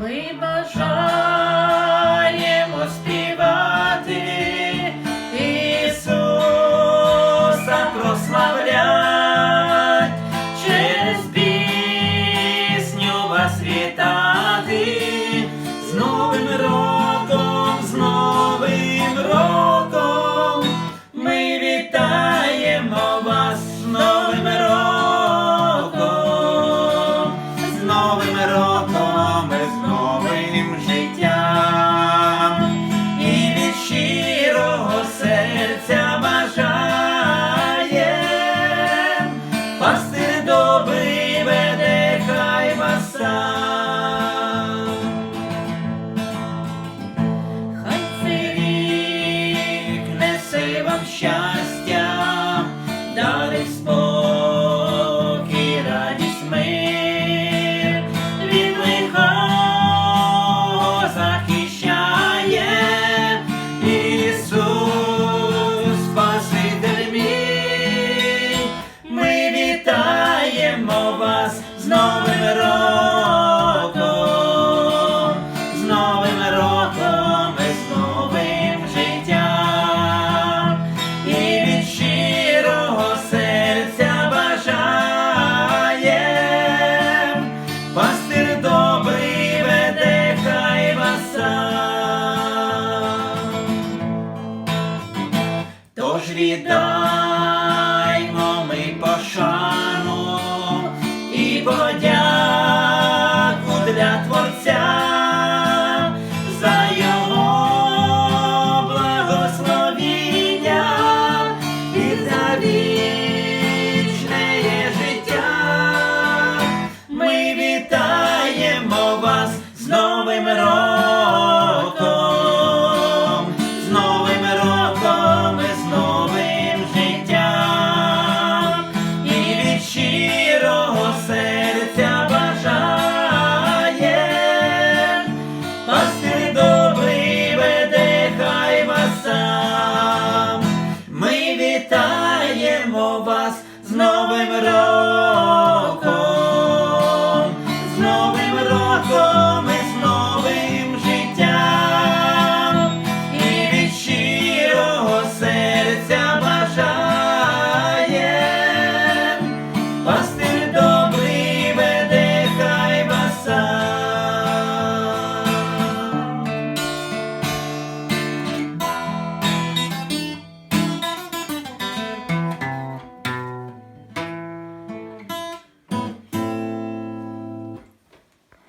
Ми бажаємо. Хай цей рік несе вам щастя, дари спокій, радість мир, він лихо захищає Ісус, Спаситель ми вітаємо вас знову. Тож віддаймо ми пошану і подяку для Творця за його благословіння і за вічне життя. Ми вітаємо вас з новим роком. Was z Nowym Rokiem!